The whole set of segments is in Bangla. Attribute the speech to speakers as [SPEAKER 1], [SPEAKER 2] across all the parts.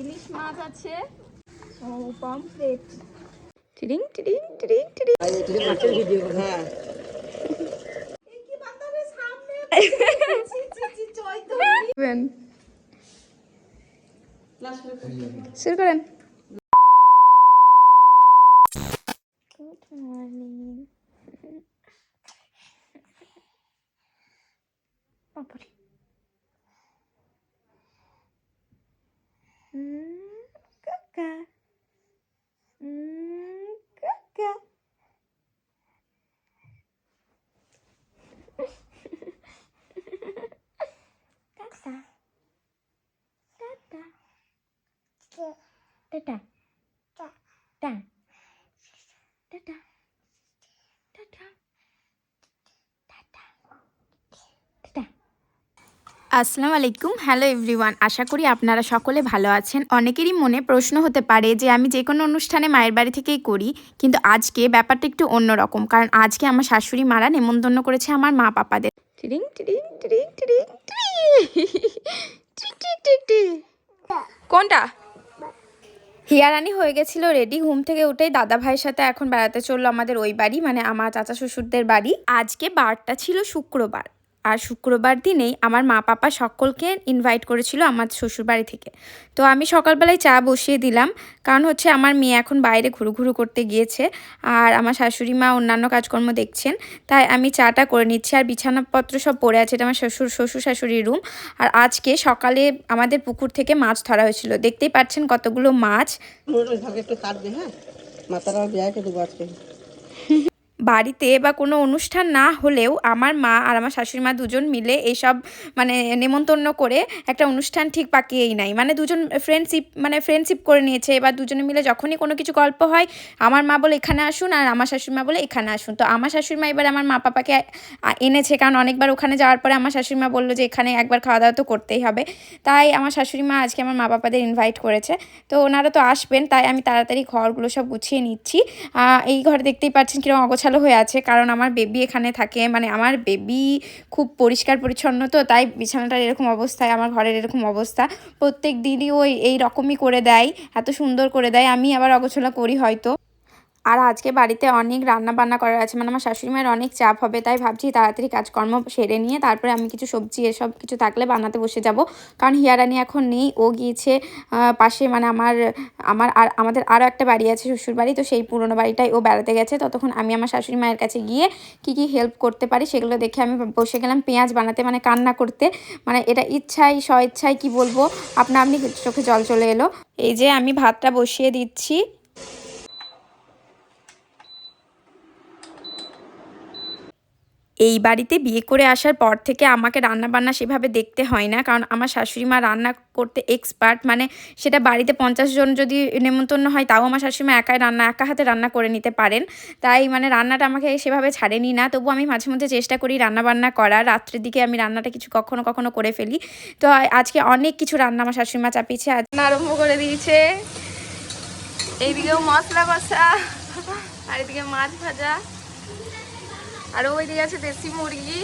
[SPEAKER 1] ইলিশ মাছ আছে। ও পমফ্রেট টিডিং টিডিং টিডিং টিডিং।
[SPEAKER 2] হ্যাঁ।
[SPEAKER 1] শুরু করেন। গুড মর্নিং বাবারে হুম, কাকা হুম, কাকা কাকা tata tata. Tata. Tata. Tata.
[SPEAKER 3] আসসালামু আলাইকুম। Hello everyone. আশা করি আপনারা সকলে ভালো আছেন। অনেকেরই মনে প্রশ্ন হতে পারে যে আমি যে কোনো অনুষ্ঠানে মায়ের বাড়ি থেকেই করি কিন্তু আজকে ব্যাপারটা একটু অন্যরকম। কারণ আজকে আমার শাশুড়ি মারা নেমন্তন্ন করেছে আমার মা পাপাদের।
[SPEAKER 1] টিডিং টিডিং টিডিং টিডিং টিডিং কোনটা?
[SPEAKER 3] হিয়ারানি হয়ে গেছিল রেডি, ঘুম থেকে উঠেই দাদা ভাইয়ের সাথে এখন বেড়াতে চলল আমাদের ওই বাড়ি মানে আমার চাচা শ্বশুরদের বাড়ি। আজকে বারটা ছিল শুক্রবার। আর শুক্রবার দিনেই আমার মা পাপা সকলকে ইনভাইট করেছিল আমার শ্বশুর বাড়ি থেকে। তো আমি সকালবেলায় চা বসিয়ে দিলাম, কারণ হচ্ছে আমার মেয়ে এখন বাইরে ঘুরু ঘুরু করতে গিয়েছে আর আমার শাশুড়ি মা অন্যান্য কাজকর্ম দেখছেন, তাই আমি চাটা করে নিচ্ছি আর বিছানাপত্র সব পড়ে আছে, এটা আমার শ্বশুর শ্বশুর শাশুড়ির রুম আর আজকে সকালে আমাদের পুকুর থেকে মাছ ধরা হয়েছিল, দেখতেই পাচ্ছেন কতগুলো মাছ।
[SPEAKER 2] হ্যাঁ? মাথাটা
[SPEAKER 3] বাড়িতে বা কোনো অনুষ্ঠান না হলেও আমার মা আর আমার শাশুড়ি মা দুজন মিলে এইসব মানে নেমন্তন্ন করে একটা অনুষ্ঠান ঠিক পাকিয়েই নাই। মানে দুজন ফ্রেন্ডশিপ মানে ফ্রেন্ডশিপ করে নিয়েছে। এবার দুজনে মিলে যখনই কোনো কিছু গল্প হয়, আমার মা বলে, এখানে আসুন, আর আমার শাশুড়ি মা বলে, এখানে আসুন। তো আমার শাশুড়ি মা এবার আমার মা পাপাকে এনেছে। কারণ অনেকবার ওখানে যাওয়ার পরে আমার শাশুড়ি মা বলল যে, এখানে একবার খাওয়া দাওয়া তো করতেই হবে। তাই আমার শাশুড়ি মা আজকে আমার মা পাপাদের ইনভাইট করেছে। তো ওনারা তো আসবেন, তাই আমি তাড়াতাড়ি ঘরগুলো সব গুছিয়ে নিচ্ছি। এই ঘরে দেখতেই পাচ্ছেন কীরকম অগোছালো হয়ে আছে, কারণ আমার বেবি এখানে থাকে। মানে আমার বেবি খুব পরিষ্কার পরিচ্ছন্ন তো, তাই বিছানাটার এরকম অবস্থায়, আমার ঘরের এরকম অবস্থা। প্রত্যেক দিনই ওই এই রকমই করে দেয়, এত সুন্দর করে দেয়। আমি আবার অগোছলা করি হয়তো। আর আজকে বাড়িতে অনেক রান্না বান্না করার আছে। মানে আমার শাশুড়ি মায়ের অনেক চাপ হবে, তাই ভাবছি তাড়াতাড়ি কাজকর্ম সেরে নিয়ে তারপরে আমি কিছু সবজি, এসব কিছু থাকলে বানাতে বসে যাব। কারণ হিয়ারানি এখন নেই, ও গিয়েছে পাশে মানে আমার আমার আর আমাদের আরও একটা বাড়ি আছে শ্বশুর বাড়ি, তো সেই পুরনো বাড়িটাই ও বেড়াতে গেছে। ততক্ষণ আমি আমার শাশুড়ি মায়ের কাছে গিয়ে কি কি হেল্প করতে পারি সেগুলো দেখে আমি বসে গেলাম পেঁয়াজ বানাতে মানে কান্না করতে। মানে এটা ইচ্ছাই স্বইচ্ছাই কি বলব? আপনা আপনি চোখে জল চলে এলো। এই যে আমি ভাতটা বসিয়ে দিচ্ছি। এই বাড়িতে বিয়ে করে আসার পর থেকে আমাকে রান্না বান্না সেভাবে দেখতে হয় না। কারণ আমার শাশুড়ি মা রান্না করতে এক্সপার্ট মানে সেটা বাড়িতে পঞ্চাশ জন যদি নেমন্তন্ন হয়, তাও আমার শাশুড়ি মা একাই রান্না, একা হাতে রান্না করে নিতে পারেন। তাই মানে রান্নাটা আমাকে সেভাবে ছাড়েনি না। তবু আমি মাঝে মধ্যে চেষ্টা করি রান্না বান্না করার। রাত্রের দিকে আমি রান্নাটা কিছু কখনো কখনো করে ফেলি। তো আজকে অনেক কিছু রান্না আমার শাশুড়ি মা চাপিয়েছে। আজ
[SPEAKER 1] আরম্ভ করে দিয়েছে। এইদিকেও মশলা কষা, আর এদিকে মাছ ভাজা। আর ওইদিকে আছে দেশি মুরগি।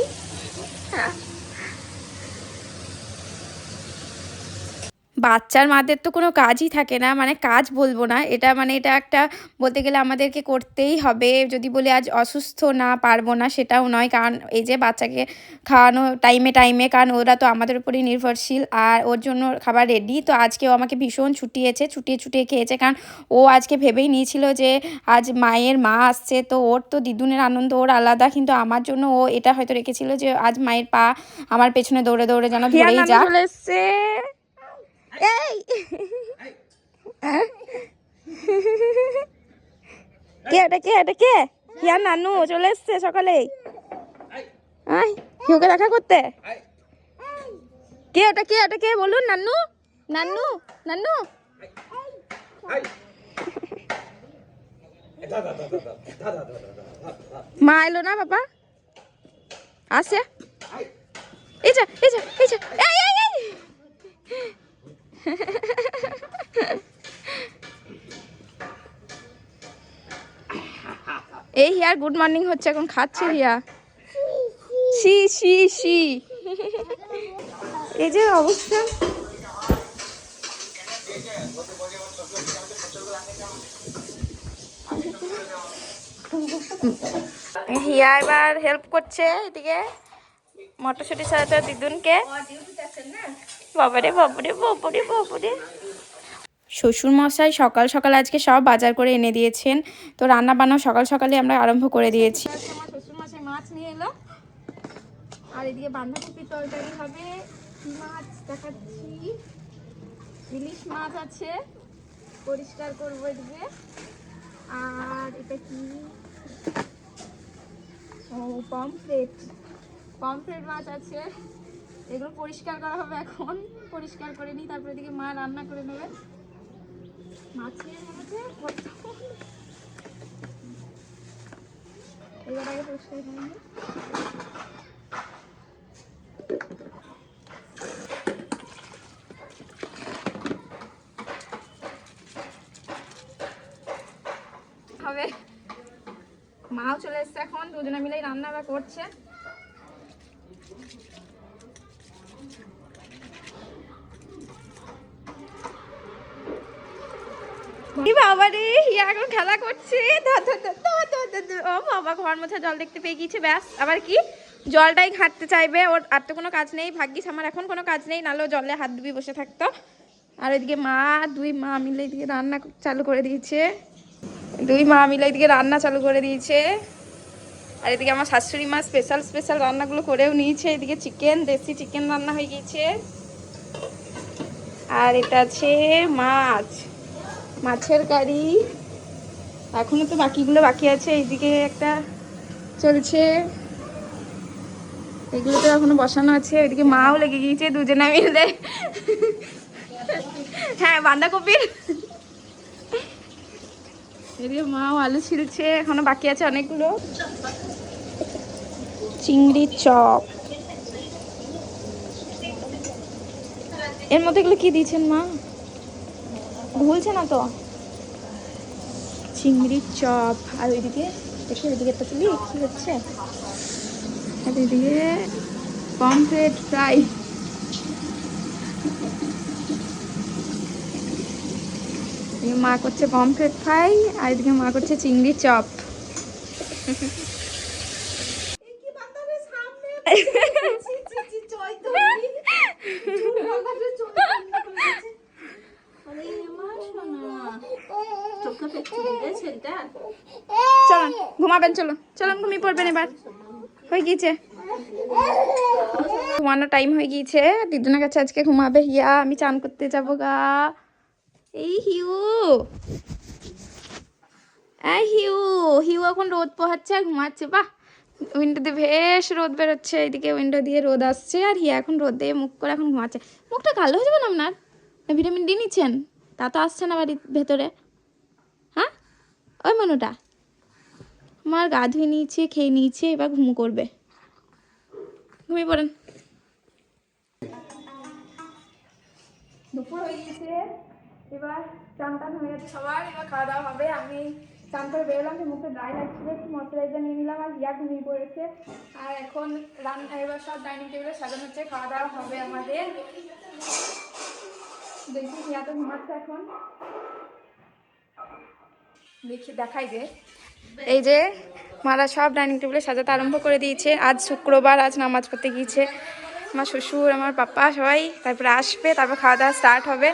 [SPEAKER 3] বাচ্চার মাদের তো কোনো কাজই থাকে না মানে কাজ বলব না। এটা মানে এটা একটা বলতে গেলে আমাদেরকে করতেই হবে। যদি বলি আজ অসুস্থ না পারব না সেটাও নয় কারণ এই যে বাচ্চাকে খাওয়ানো টাইমে টাইমে কারণ ওরা তো আমাদের উপরেই নির্ভরশীল। আর ওর জন্য খাবার রেডি তো আজকেও আমাকে ভীষণ ছুটিয়েছে ছুটিয়ে ছুটিয়ে খেয়েছে কারণ ও আজকে ভেবেই নিয়েছিল যে আজ মায়ের মা আসছে তো ওর তো দিদুনের আনন্দ ওর আলাদা। কিন্তু আমার জন্য ও এটা হয়তো রেখেছিল যে আজ মায়ের পা আমার পেছনে দৌড়ে দৌড়ে যেন ধরেই যাক।
[SPEAKER 1] এসছে। এই। কে এটা কে? এটা কে? হিয়ার নানু চলে এসছে সকালে। আয় হিউকে দেখা করতে। কে এটা কে? এটা কে? বলুন নান্নু নান্নু নান্নু মা এলো না, বাবা? আসে এই যা এই যা এই যা এই হিয়ার গুড মর্নিং হচ্ছে, এখন খাচ্ছে হিয়া। সি সি সি এই যে অবস্থা।
[SPEAKER 3] হিয়া এবার হেল্প করছে এদিকে। মটরশুটি ছাড়াতে দিদুনকে। বাবারে বাবারে বাবারে বাবারে।
[SPEAKER 1] শ্বশুর মশাই সকাল সকাল আজকে সব বাজার করে এনে দিয়েছেন। তো রান্না বান্না সকাল সকালে আমরা আরম্ভ করে দিয়েছি।
[SPEAKER 3] আমার মাছ নিয়ে এলো। আর এদিকে বাঁধাকপির তরকারি হবে। কি মাছ দেখাচ্ছি? ইলিশ মাছ আছে। পরিষ্কার করব এদিকে। আর এটা কি? ও পমফ্রেট। পমফ্রেট মাছ আছে। এগুলো পরিষ্কার করা হবে এখন। পরিষ্কার করে নিই, তারপরে এদিকে মা রান্না করে নেবে। মাছের মধ্যে আগে পরিষ্কার হবে। মাও চলে এসছে এখন, দুজনে মিলেই রান্না করছে। বাবা রে হিয়া এখন খেলা করছে। ও বাবা, ঘর মোছা জল দেখতে পেয়ে গিয়েছে, ব্যাস। আবার কি? জলটাই ঘাঁটতে চাইবে। ওর আর তো কোনো কাজ নেই। ভাগ্যিস আমার এখন কোনো কাজ নেই, নাহলে জলে হাত ডুবি বসে থাকতো। আর এদিকে মা, দুই মা মিলে এদিকে রান্না চালু করে দিয়েছে। দুই মা মিলে এদিকে রান্না চালু করে দিয়েছে। আর এদিকে আমার শাশুড়ি মা স্পেশাল স্পেশাল রান্নাগুলো করেও নিয়েছে। এদিকে চিকেন দেশি চিকেন রান্না হয়ে গিয়েছে। আর এটা আছে মাছ। মাছের কারি। এখনও তো বাকিগুলো বাকি আছে, এইদিকে একটা চলছে। এগুলো তো এখনও বসানো আছে ওইদিকে মাও লেগে গিয়েছে দুজনে মিলে। হ্যাঁ বাঁধাকপির। এদিকে মাও আলু ছিলছে এখনও বাকি আছে অনেকগুলো। চিংড়ির চপ। এর মধ্যে এগুলো কি দিয়েছেন মা? ভুলছে না তো? চিংড়ির চপ। আর ওইদিকে দেখি, ওইদিকে তো তুলি কি হচ্ছে? আর এদিকে পমফ্রেট ফ্রাই। মা করছে পমফ্রেট ফ্রাই, আর এদিকে মা করছে চিংড়ির চপ চলুন ঘুমাবেন চলুন চলুন ঘুমিয়ে পড়বেন এবার। হয়ে গিয়েছে। ঘুমানোর টাইম হয়ে গিয়েছে। দিদুনের কাছে আজকে ঘুমাবে। হিয়া, আমি চান করতে যাব গা। এই হিউ। এই হিউ। হিউ এখন রোদ পোহাচ্ছে আর ঘুমাচ্ছে। বাহ! উইন্ডো দিয়ে বেশ রোদ বেরোচ্ছে। এইদিকে উইন্ডো দিয়ে রোদ আসছে আর হিয়া এখন রোদ দিয়ে মুখ করে এখন ঘুমাচ্ছে। মুখটা কালো হয়ে যাবে না আপনার? না ভিটামিন ডি নিচ্ছেন? তা তো আসছে না বাড়ির ভেতরে। হ্যাঁ? ওই মনুটা। আমার গা ধুয়ে নিয়েছে, খেয়ে নিয়েছে, এবার ঘুমো করবে। ঘুমিয়ে পড়েন। দুপুর হয়ে গিয়েছে। এবার চান টান হয়ে গেছে সবার এবার খাওয়া দাওয়া হবে। আমি চান করে বেরোলাম যে মুখে ড্রাই লাগছিল একটু ময়শ্চারাইজার নিয়ে নিলাম আর হিয়া ঘুমিয়ে পড়েছে। আর এখন রান্না এবার সব ডাইনিং টেবিলে সাজানো হচ্ছে। খাওয়া দাওয়া হবে আমাদের। দেখি হিয়া তো ঘুমাচ্ছে এখন। দেখি, দেখাই দে এই যে মারা সব ডাইনিং টেবিলে সাজাতে আরম্ভ করে দিয়েছে। আজ শুক্রবার, আজ নামাজ পড়তে গিয়েছে। আমার শ্বশুর, আমার পাপা সবাই তারপরে আসবে, তারপর খাওয়া দাওয়া স্টার্ট হবে।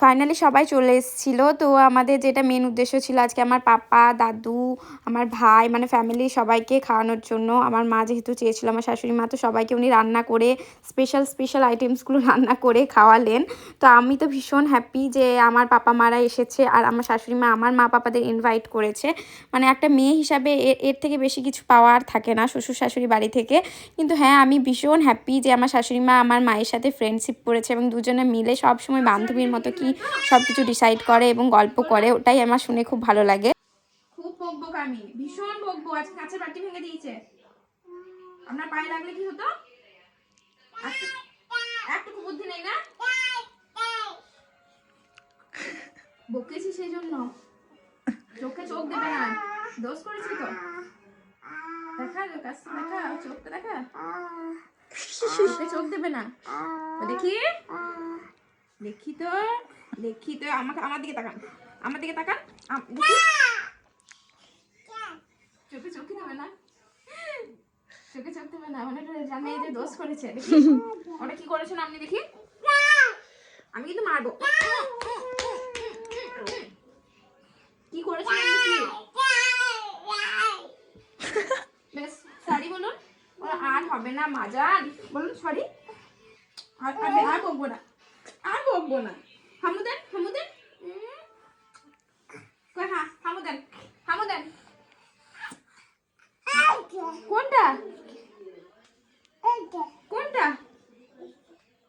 [SPEAKER 1] ফাইনালি সবাই চলে এসেছিল। তো আমাদের যেটা মেন উদ্দেশ্য ছিল আজকে আমার পাপা, দাদু, আমার ভাই মানে ফ্যামিলি সবাইকে খাওয়ানোর জন্য। আমার মা যেহেতু চেয়েছিল, আমার শাশুড়ি মা তো সবাইকে উনি রান্না করে স্পেশাল স্পেশাল আইটেমসগুলো রান্না করে খাওয়ালেন। তো আমি তো ভীষণ হ্যাপি যে আমার পাপা মারা এসেছে আর আমার শাশুড়ি মা, আমার মা পাপাদের ইনভাইট করেছে। মানে একটা মেয়ে হিসাবে এর থেকে বেশি কিছু পাওয়ার থাকে না শ্বশুর, শাশুড়ি বাড়ি থেকে। কিন্তু হ্যাঁ আমি ভীষণ হ্যাপি যে আমার শাশুড়ি মা, আমার মায়ের সাথে ফ্রেন্ডশিপ করেছে এবং দুজনে মিলে সব সময় বান্ধবীর মতো কি সব কিছু ডিসাইড করে এবং গল্প করে, ওটাই আমার শুনে খুব ভালো লাগে।
[SPEAKER 3] খুব বকবো আমি ভীষণ বকবো আজকে কাঁচের বাটি ভেঙে দিয়েছে। আপনার পায়ে লাগলে কি হতো? একটু- একটুকু বুদ্ধি নেই না? বকেছি সেই জন্য চোখে চোখ দেবে না। দোষ করেছি তো। দেখা কাছে দেখা, চোখটা দেখা। চোখে দেবে না। দেখি। দেখি তো। দেখি, তো আমাকে আমার দিকে তাকান। আমার দিকে তাকান। চোখে চোখ দেবে না? চোখে চোখ দেবে না? যে দোষ করেছে, দেখি। ওটা করেছেন আপনি দেখি? আমি কিন্তু মারবো। করেছেন বেশ বলুন। আর হবে না মাজান বলুন সরি আর বকবো না। আর বকবো না। হামু দেন হামু দেন কই হা হামু দেন হামু দেন কোনটা? কোনটা?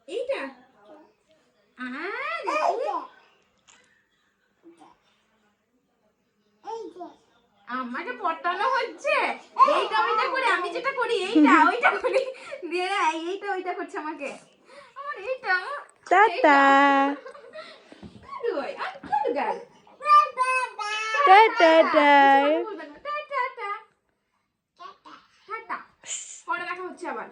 [SPEAKER 3] এইটা? আমাকে পটানো হচ্ছে। এইটা ওইটা করে আমি যেটা করি এইটা ওইটা করি। দিয়ে এইটা ওইটা করছে আমাকে। আমার এইটা
[SPEAKER 1] টাটা। টাটা
[SPEAKER 3] না, টা, টা, টা। টাটা। পরে দেখা হচ্ছে আবার